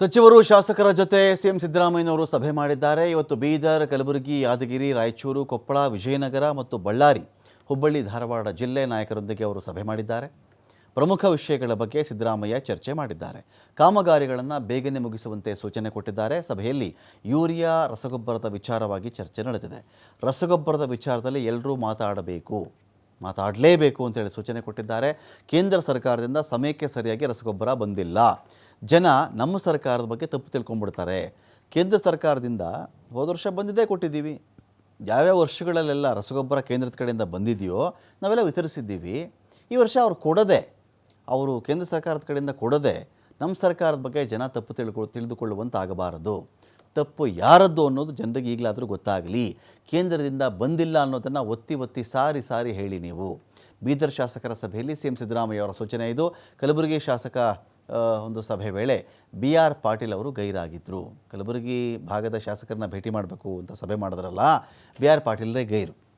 ಸಚಿವರು ಶಾಸಕರ ಜೊತೆ ಸಿಎಂ ಸಿದ್ದರಾಮಯ್ಯನವರು ಸಭೆ ಮಾಡಿದ್ದಾರೆ. ಇವತ್ತು ಬೀದರ್, ಕಲಬುರಗಿ, ಯಾದಗಿರಿ, ರಾಯಚೂರು, ಕೊಪ್ಪಳ, ವಿಜಯನಗರ ಮತ್ತು ಬಳ್ಳಾರಿ, ಹುಬ್ಬಳ್ಳಿ, ಧಾರವಾಡ ಜಿಲ್ಲೆ ನಾಯಕರೊಂದಿಗೆ ಅವರು ಸಭೆ ಮಾಡಿದ್ದಾರೆ. ಪ್ರಮುಖ ವಿಷಯಗಳ ಬಗ್ಗೆ ಸಿದ್ದರಾಮಯ್ಯ ಚರ್ಚೆ ಮಾಡಿದ್ದಾರೆ. ಕಾಮಗಾರಿಗಳನ್ನು ಬೇಗನೆ ಮುಗಿಸುವಂತೆ ಸೂಚನೆ ಕೊಟ್ಟಿದ್ದಾರೆ. ಸಭೆಯಲ್ಲಿ ಯೂರಿಯಾ, ರಸಗೊಬ್ಬರದ ವಿಚಾರವಾಗಿ ಚರ್ಚೆ ನಡೆದಿದೆ. ರಸಗೊಬ್ಬರದ ವಿಚಾರದಲ್ಲಿ ಎಲ್ಲರೂ ಮಾತಾಡಬೇಕು, ಮಾತಾಡಲೇಬೇಕು ಅಂತೇಳಿ ಸೂಚನೆ ಕೊಟ್ಟಿದ್ದಾರೆ. ಕೇಂದ್ರ ಸರ್ಕಾರದಿಂದ ಸಮಯಕ್ಕೆ ಸರಿಯಾಗಿ ರಸಗೊಬ್ಬರ ಬಂದಿಲ್ಲ. ಜನ ನಮ್ಮ ಸರ್ಕಾರದ ಬಗ್ಗೆ ತಪ್ಪು ತಿಳ್ಕೊಂಡ್ಬಿಡ್ತಾರೆ. ಕೇಂದ್ರ ಸರ್ಕಾರದಿಂದ ಹೋದ ವರ್ಷ ಬಂದಿದ್ದೇ ಕೊಟ್ಟಿದ್ದೀವಿ. ಯಾವ್ಯಾವ ವರ್ಷಗಳಲ್ಲೆಲ್ಲ ರಸಗೊಬ್ಬರ ಕೇಂದ್ರದ ಕಡೆಯಿಂದ ಬಂದಿದೆಯೋ ನಾವೆಲ್ಲ ವಿತರಿಸಿದ್ದೀವಿ. ಈ ವರ್ಷ ಅವ್ರು ಕೊಡದೆ, ಅವರು ಕೇಂದ್ರ ಸರ್ಕಾರದ ಕಡೆಯಿಂದ ಕೊಡದೆ ನಮ್ಮ ಸರ್ಕಾರದ ಬಗ್ಗೆ ಜನ ತಪ್ಪು ತಿಳ್ಕೊ, ತಿಳಿದುಕೊಳ್ಳುವಂತಾಗಬಾರದು. ತಪ್ಪು ಯಾರದ್ದು ಅನ್ನೋದು ಜನರಿಗೆ ಈಗಲಾದರೂ ಗೊತ್ತಾಗಲಿ. ಕೇಂದ್ರದಿಂದ ಬಂದಿಲ್ಲ ಅನ್ನೋದನ್ನು ಒತ್ತಿ ಒತ್ತಿ ಸಾರಿ ಸಾರಿ ಹೇಳಿ ನೀವು. ಬೀದರ್ ಶಾಸಕರ ಸಭೆಯಲ್ಲಿ ಸಿ ಎಂ ಸಿದ್ದರಾಮಯ್ಯ ಅವರ ಸೂಚನೆ ಇದು. ಕಲಬುರಗಿ ಶಾಸಕ ಒಂದು ಸಭೆ ವೇಳೆ ಬಿ ಆರ್ ಪಾಟೀಲ್ ಅವರು ಗೈರಾಗಿದ್ದರು ಕಲಬುರಗಿ ಭಾಗದ ಶಾಸಕರನ್ನ ಭೇಟಿ ಮಾಡಬೇಕು ಅಂತ ಸಭೆ ಮಾಡಿದ್ರಲ್ಲ ಬಿ ಆರ್ ಪಾಟೀಲ್ರೇ ಗೈರು.